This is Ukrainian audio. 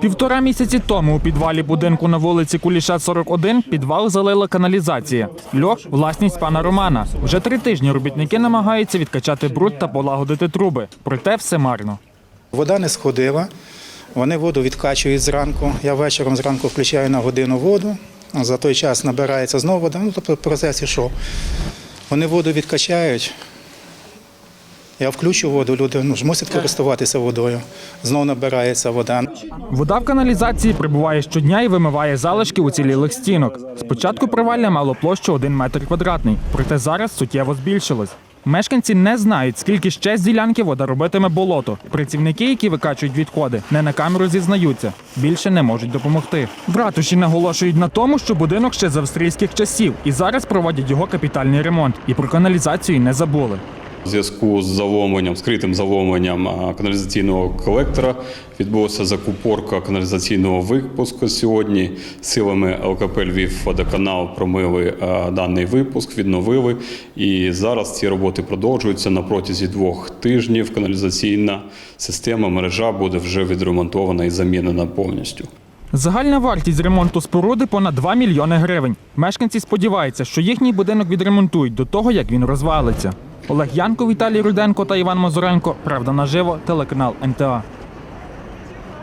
Півтора місяці тому у підвалі будинку на вулиці Куліша 41 підвал залила каналізація. Льох – власність пана Романа. Вже три тижні робітники намагаються відкачати бруд та полагодити труби. Проте все марно. Вода не сходила, вони воду відкачують зранку. Я вечором зранку включаю на годину воду, за той час набирається знову вода. Ну, тобто в процесі що? Вони воду відкачають. Я включу воду, люди ну, ж користуватися водою. Знову набирається вода. Вода в каналізації прибуває щодня і вимиває залишки уцілілих стінок. Спочатку провалля мало площу 1 метр квадратний, проте зараз суттєво збільшилось. Мешканці не знають, скільки ще з ділянки вода робитиме болото. Працівники, які викачують відходи, не на камеру зізнаються. Більше не можуть допомогти. В ратуші наголошують на тому, що будинок ще з австрійських часів, і зараз проводять його капітальний ремонт. І про каналізацію не забули. У зв'язку з заломленням, скритим заломленням каналізаційного колектора відбулася закупорка каналізаційного випуску сьогодні. Силами ЛКП Львів водоканал промили даний випуск, відновили. І зараз ці роботи продовжуються на протязі двох тижнів. Каналізаційна система мережа буде вже відремонтована і замінена повністю. Загальна вартість ремонту споруди понад 2 мільйони гривень. Мешканці сподіваються, що їхній будинок відремонтують до того, як він розвалиться. Олег Янко, Віталій Руденко та Іван Мазуренко. Правда наживо. Телеканал НТА.